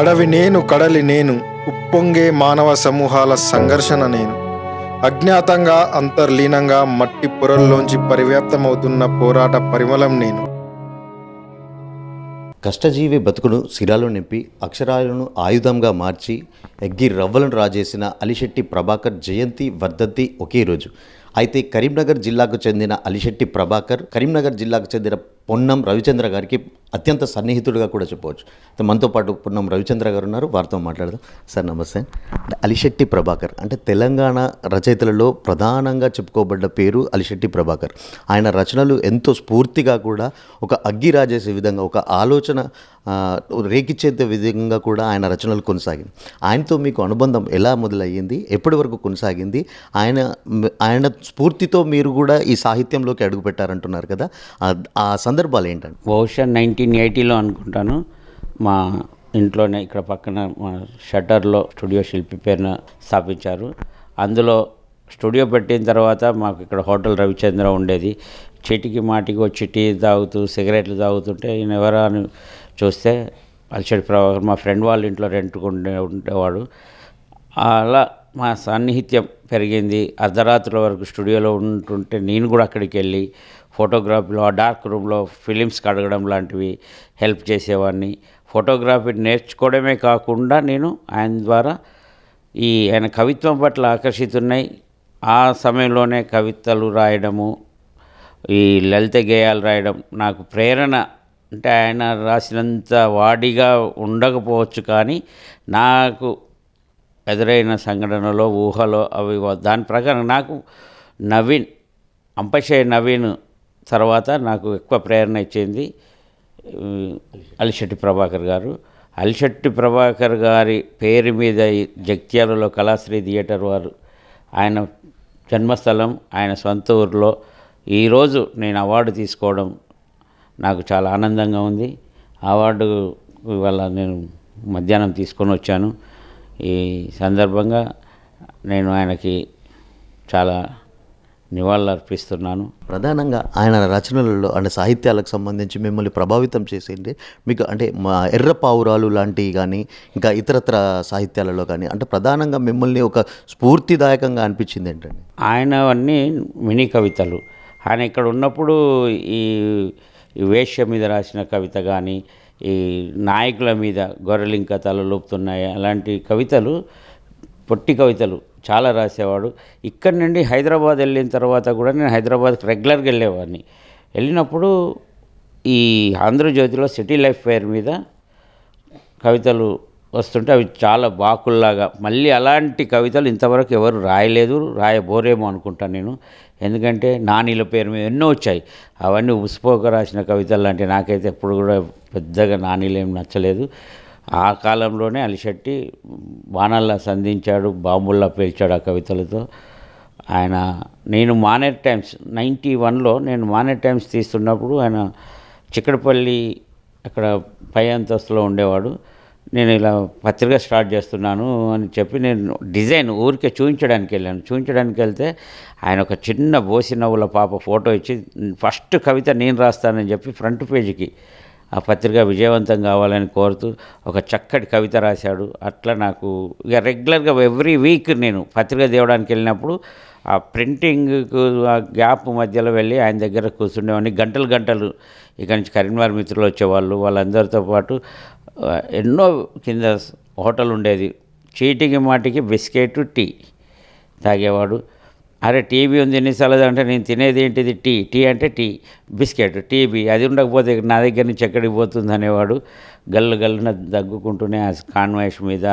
అడవి నేను కడలి నేను ఉప్పొంగే మానవ సమూహాల సంఘర్షణ నేను. అజ్ఞాతంగా అంతర్లీనంగా మట్టి పొరల్లోంచి పరివ్యాప్తమవుతున్న పోరాట పరిమళం నేను. కష్టజీవి బతుకును సిరాలో నింపి అక్షరాలను ఆయుధంగా మార్చి ఎగ్గి రవ్వలను రాజేసిన అలిశెట్టి ప్రభాకర్ జయంతి వర్ధంతి ఒకే రోజు. అయితే కరీంనగర్ జిల్లాకు చెందిన అలిశెట్టి ప్రభాకర్ కరీంనగర్ జిల్లాకు చెందిన పొన్నం రవిచంద్ర గారికి అత్యంత సన్నిహితుడిగా కూడా చెప్పవచ్చు. మనతో పాటు పున్నం రవిచంద్ర గారు ఉన్నారు. వారితో మాట్లాడదాం. సార్ నమస్తే. అలిశెట్టి ప్రభాకర్ అంటే తెలంగాణ రచయితలలో ప్రధానంగా చెప్పుకోబడ్డ పేరు అలిశెట్టి ప్రభాకర్. ఆయన రచనలు ఎంతో స్ఫూర్తిగా కూడా ఒక అగ్గి రాజేసే విధంగా ఒక ఆలోచన ఆ, రేకిచ్చే విధంగా కూడా ఆయన రచనలు కొనసాగింది. ఆయనతో మీకు అనుబంధం ఎలా మొదలయ్యింది? ఎప్పటి వరకు కొనసాగింది? ఆయన ఆయన స్ఫూర్తితో మీరు కూడా ఈ సాహిత్యంలోకి అడుగుపెట్టారంటున్నారు కదా. ఆ- సందర్భాలు ఏంటంటే బహుశా నైన్టీన్ ఎయిటీలో అనుకుంటాను. మా ఇంట్లోనే ఇక్కడ పక్కన మా షట్టర్లో స్టూడియో శిల్పి పేరున స్థాపించారు. అందులో స్టూడియో పెట్టిన తర్వాత మాకు ఇక్కడ హోటల్ రవిచంద్ర ఉండేది. చీటికి మాటికి వచ్చి టీ తాగుతూ సిగరెట్లు తాగుతుంటే ఈయన ఎవరా అని చూస్తే అల్చడి ప్రభాకర్ మా ఫ్రెండ్ వాళ్ళ ఇంట్లో రెంట్కుండే ఉండేవాడు. అలా మా సాన్నిహిత్యం పెరిగింది. అర్ధరాత్రుల వరకు స్టూడియోలో ఉంటుంటే నేను కూడా అక్కడికి వెళ్ళి ఫోటోగ్రఫీలో ఆ డార్క్ రూమ్లో ఫిలిమ్స్ కడగడం లాంటివి హెల్ప్ చేసేవాడిని. ఫోటోగ్రఫీ నేర్చుకోవడమే కాకుండా నేను ఆయన ద్వారా ఈ ఆయన కవిత్వం పట్ల ఆకర్షితున్నాయి ఆ సమయంలోనే కవితలు రాయడము ఈ లలిత గేయాలు రాయడం నాకు ప్రేరణ. అంటే ఆయన రాసినంత వాడిగా ఉండకపోవచ్చు కానీ నాకు ఎదురైన సంఘటనలో ఊహలో అవి దాని ప్రకారం నాకు నవీన్ అంపశయ నవీన్ తర్వాత నాకు ఎక్కువ ప్రేరణ ఇచ్చింది అలిశెట్టి ప్రభాకర్ గారు. అలిశెట్టి ప్రభాకర్ గారి పేరు మీద జగ్త్యాలలో కళాశ్రీ థియేటర్ వారు ఆయన జన్మస్థలం ఆయన సొంత ఊరిలో ఈరోజు నేను అవార్డు తీసుకోవడం నాకు చాలా ఆనందంగా ఉంది. అవార్డు ఇవాళ నేను మధ్యాహ్నం తీసుకొని వచ్చాను. ఈ సందర్భంగా నేను ఆయనకి చాలా నివాళులు అర్పిస్తున్నాను ప్రధానంగా ఆయన రచనలలో అంటే సాహిత్యాలకు సంబంధించి మిమ్మల్ని ప్రభావితం చేసింది మీకు అంటే మా ఎర్ర పావురాలు లాంటివి కానీ ఇంకా ఇతరత్ర సాహిత్యాలలో కానీ అంటే ప్రధానంగా మిమ్మల్ని ఒక స్ఫూర్తిదాయకంగా అనిపించింది ఏంటండి? ఆయన అన్నీ మినీ కవితలు. ఆయన ఇక్కడ ఉన్నప్పుడు ఈ వేశ్య మీద రాసిన కవిత కానీ ఈ నాయకుల మీద గొర్రెలింక తల లోపుతున్నాయి అలాంటి కవితలు పొట్టి కవితలు చాలా రాసేవాడు. ఇక్కడ నుండి హైదరాబాద్ వెళ్ళిన తర్వాత కూడా నేను హైదరాబాద్కి రెగ్యులర్గా వెళ్ళేవాడిని. వెళ్ళినప్పుడు ఈ ఆంధ్రజ్యోతిలో సిటీ లైఫ్ ఫేర్ మీద కవితలు వస్తుంటే అవి చాలా బాకుల్లాగా మళ్ళీ అలాంటి కవితలు ఇంతవరకు ఎవరు రాయలేదు రాయబోరేమో అనుకుంటాను నేను. ఎందుకంటే నానీల పేరు మీద ఎన్నో వచ్చాయి. అవన్నీ ఉసిపోక రాసిన కవితలు అంటే నాకైతే ఎప్పుడు కూడా పెద్దగా నానీలు ఏం నచ్చలేదు. ఆ కాలంలోనే అలిశెట్టి బాణాల్లా సంధించాడు బాంబుల్లా పేల్చాడు ఆ కవితలతో. ఆయన నేను మానేర్ టైమ్స్ నైంటీ వన్లో నేను మానేర్ టైమ్స్ తీస్తున్నప్పుడు ఆయన చిక్కడపల్లి అక్కడ పై అంతస్తులో ఉండేవాడు. నేను ఇలా పత్రిక స్టార్ట్ చేస్తున్నాను అని చెప్పి నేను డిజైన్ ఊరికే చూపించడానికి వెళ్ళాను. చూపించడానికి వెళ్తే ఆయన ఒక చిన్న బోసి నవ్వుల పాప ఫోటో ఇచ్చి ఫస్ట్ కవిత నేను రాస్తానని చెప్పి ఫ్రంట్ పేజీకి ఆ పత్రిక విజయవంతం కావాలని కోరుతూ ఒక చక్కటి కవిత రాశాడు. అట్లా నాకు ఇక రెగ్యులర్గా ఎవ్రీ వీక్ నేను పత్రిక తేవడానికి వెళ్ళినప్పుడు ఆ ప్రింటింగ్కు ఆ గ్యాప్ మధ్యలో వెళ్ళి ఆయన దగ్గర కూర్చుండేవాడిని. గంటలు గంటలు ఇక నుంచి కరీంనగర్ మిత్రులు వచ్చేవాళ్ళు. వాళ్ళందరితో పాటు ఎన్నో కింద హోటల్ ఉండేది. చీటికి మాటికి బిస్కెట్ టీ తాగేవాడు. అరే టీవీ ఉంది ఎన్నిసార్లు అంటే నేను తినేది ఏంటిది? టీ. టీ అంటే టీ. బిస్కెట్ టీవీ అది ఉండకపోతే నా దగ్గర నుంచి ఎక్కడికి పోతుంది అనేవాడు గల్లు గల్లున దగ్గుకుంటూనే ఆ కాన్వాయిస్ మీద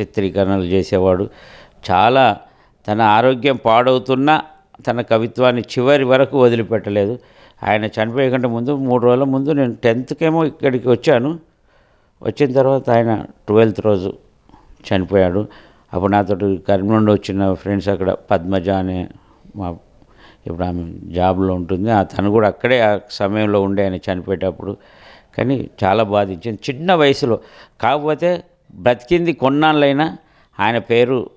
చిత్రీకరణలు చేసేవాడు. చాలా తన ఆరోగ్యం పాడవుతున్నా తన కవిత్వాన్ని చివరి వరకు వదిలిపెట్టలేదు. ఆయన చనిపోయే కంటే ముందు మూడు రోజుల ముందు నేను టెన్త్కేమో ఇక్కడికి వచ్చాను. వచ్చిన తర్వాత ఆయన ట్వెల్త్ రోజు చనిపోయాడు. అప్పుడు నాతో కరీంనగర్ నుండి వచ్చిన ఫ్రెండ్స్ అక్కడ పద్మజ అనే మా ఇప్పుడు ఆమె జాబ్లో ఉంటుంది. ఆ తను కూడా అక్కడే ఆ సమయంలో ఉండే ఆయన చనిపోయేటప్పుడు. కానీ చాలా బాధించింది. చిన్న వయసులో. కాకపోతే బ్రతికింది కొన్నాళ్ళైనా ఆయన పేరు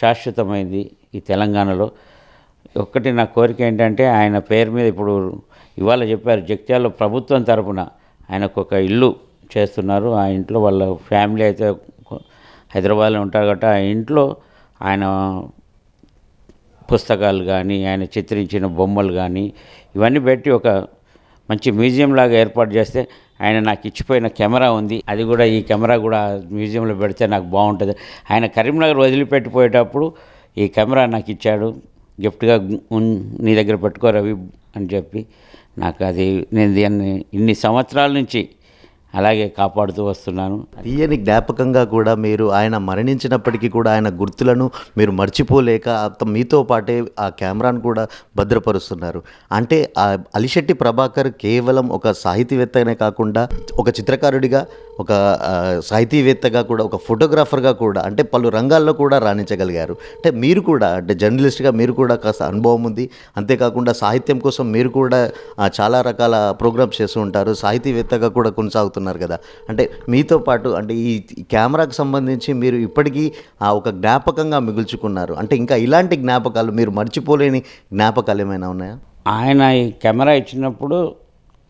శాశ్వతమైంది ఈ తెలంగాణలో. ఒక్కటి నా కోరిక ఏంటంటే ఆయన పేరు మీద ఇప్పుడు ఇవాళ చెప్పారు జగిత్యాలలో ప్రభుత్వం తరపున ఆయనకు ఒక ఇల్లు చేస్తున్నారు. ఆ ఇంట్లో వాళ్ళ ఫ్యామిలీ అయితే హైదరాబాద్లో ఉంటారు కాబట్టి ఆ ఇంట్లో ఆయన పుస్తకాలు కానీ ఆయన చిత్రించిన బొమ్మలు కానీ ఇవన్నీ పెట్టి ఒక మంచి మ్యూజియం లాగా ఏర్పాటు చేస్తే ఆయన నాకు ఇచ్చిపోయిన కెమెరా ఉంది. అది కూడా ఈ కెమెరా కూడా మ్యూజియంలో పెడితే నాకు బాగుంటుంది. ఆయన కరీంనగర్ వదిలిపెట్టిపోయేటప్పుడు ఈ కెమెరా నాకు ఇచ్చాడు. గిఫ్ట్గా నీ దగ్గర పెట్టుకో రవి అని చెప్పి. నాకు అది నేను దీన్ని ఇన్ని సంవత్సరాల నుంచి అలాగే కాపాడుతూ వస్తున్నాను. తీయని జ్ఞాపకంగా కూడా మీరు ఆయన మరణించినప్పటికీ కూడా ఆయన గుర్తులను మీరు మర్చిపోలేక మీతో పాటే ఆ కెమెరాను కూడా భద్రపరుస్తున్నారు. అంటే ఆ అలిశెట్టి ప్రభాకర్ కేవలం ఒక సాహితీవేత్తనే కాకుండా ఒక చిత్రకారుడిగా ఒక సాహితీవేత్తగా కూడా ఒక ఫోటోగ్రాఫర్గా కూడా అంటే పలు రంగాల్లో కూడా రాణించగలిగారు. అంటే మీరు కూడా అంటే జర్నలిస్ట్గా మీరు కూడా కాస్త అనుభవం ఉంది. అంతేకాకుండా సాహిత్యం కోసం మీరు కూడా చాలా రకాల ప్రోగ్రామ్స్ చేస్తూ ఉంటారు. సాహితీవేత్తగా కూడా కొనసాగుతున్నారు కదా. అంటే మీతో పాటు అంటే ఈ ఈ కెమెరాకు సంబంధించి మీరు ఇప్పటికీ ఆ ఒక జ్ఞాపకంగా మిగుల్చుకున్నారు. అంటే ఇంకా ఇలాంటి జ్ఞాపకాలు మీరు మర్చిపోలేని జ్ఞాపకాలు ఏమైనా ఉన్నాయా? ఆయన ఈ కెమెరా ఇచ్చినప్పుడు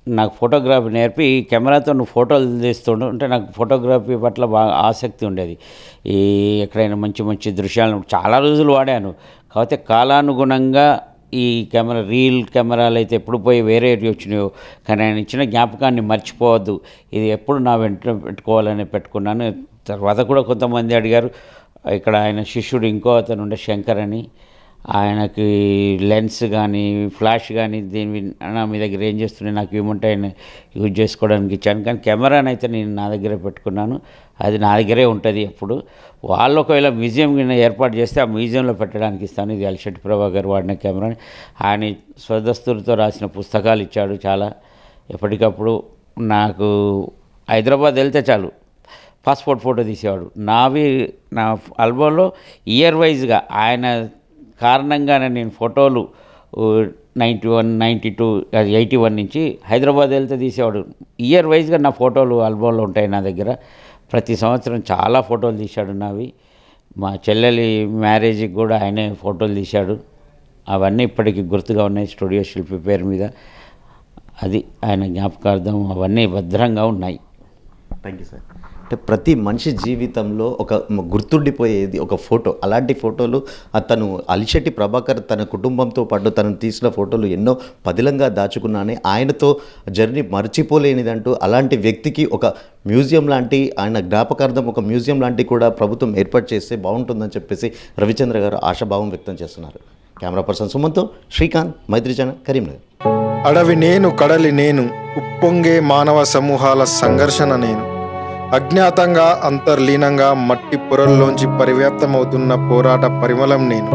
నాకు ఫోటోగ్రఫీ నేర్పి ఈ కెమెరాతో నువ్వు ఫోటోలు తీస్తుండు అంటే నాకు ఫోటోగ్రఫీ పట్ల బాగా ఆసక్తి ఉండేది. ఈ ఎక్కడైనా మంచి మంచి దృశ్యాలను చాలా రోజులు వాడాను. కాకపోతే కాలానుగుణంగా ఈ కెమెరా రీల్ కెమెరాలు అయితే ఎప్పుడు పోయి వేరే వచ్చినాయో కానీ ఆయన ఇచ్చిన జ్ఞాపకాన్ని మర్చిపోవద్దు. ఇది ఎప్పుడు నా వెంట పెట్టుకోవాలని పెట్టుకున్నాను. తర్వాత కూడా కొంతమంది అడిగారు ఇక్కడ ఆయన శిష్యుడు ఇంకో అతను ఉండే శంకర్ అని. ఆయనకి లెన్స్ కానీ ఫ్లాష్ కానీ దీని అన్న మీ దగ్గర ఏం చేస్తున్నాయి నాకు ఇవ్వమంటే ఆయన యూజ్ చేసుకోవడానికి ఇచ్చాను. కానీ కెమెరాని అయితే నేను నా దగ్గరే పెట్టుకున్నాను. అది నా దగ్గరే ఉంటుంది ఎప్పుడు. వాళ్ళు ఒకవేళ మ్యూజియం ఏర్పాటు చేస్తే ఆ మ్యూజియంలో పెట్టడానికి ఇస్తాను. ఇది అలిశెట్టి ప్రభా గారు వాడిన కెమెరాని. ఆయన స్వదస్తులతో రాసిన పుస్తకాలు ఇచ్చాడు చాలా. ఎప్పటికప్పుడు నాకు హైదరాబాద్ వెళ్తే చాలు. పాస్పోర్ట్ ఫోటో తీసేవాడు. నావి నా ఆల్బంలో ఇయర్ వైజ్గా ఆయన కారణంగానే నేను ఫోటోలు నైంటీ వన్ నైంటీ టూ అది ఎయిటీ వన్ నుంచి హైదరాబాద్ వెళ్తే తీసేవాడు. ఇయర్ వైజ్గా నా ఫోటోలు ఆల్బంలో ఉంటాయి నా దగ్గర. ప్రతి సంవత్సరం చాలా ఫోటోలు తీశాడు నావి. మా చెల్లెలి మ్యారేజ్కి కూడా ఆయనే ఫోటోలు తీశాడు. అవన్నీ ఇప్పటికీ గుర్తుగా ఉన్నాయి స్టూడియో శిల్పి పేరు మీద. అది ఆయన జ్ఞాపకార్థం అవన్నీ భద్రంగా ఉన్నాయి. Thank you sir. అంటే ప్రతి మనిషి జీవితంలో ఒక గుర్తుండిపోయేది ఒక ఫోటో. అలాంటి ఫోటోలు అతను అలిశెట్టి ప్రభాకర్ తన కుటుంబంతో పాటు తను తీసిన ఫోటోలు ఎన్నో పదిలంగా దాచుకున్నానే. ఆయనతో జర్నీ మర్చిపోలేనిదంటూ అలాంటి వ్యక్తికి ఒక మ్యూజియం లాంటి ఆయన జ్ఞాపకార్థం ఒక మ్యూజియం లాంటి కూడా ప్రభుత్వం ఏర్పాటు చేస్తే బాగుంటుందని చెప్పేసి రవిచంద్ర గారు ఆశాభావం వ్యక్తం చేస్తున్నారు. కెమెరా పర్సన్ సుమంతో శ్రీకాంత్ మైత్రిజన కరీంనగర్. అడవి నేను కడలి నేను ఉప్పొంగే మానవ సమూహాల సంఘర్షణ నేను. అజ్ఞాతంగా అంతర్లీనంగా మట్టి పొరల్లోంచి పరివ్యాప్తమవుతున్న పోరాట పరిమళం నేను.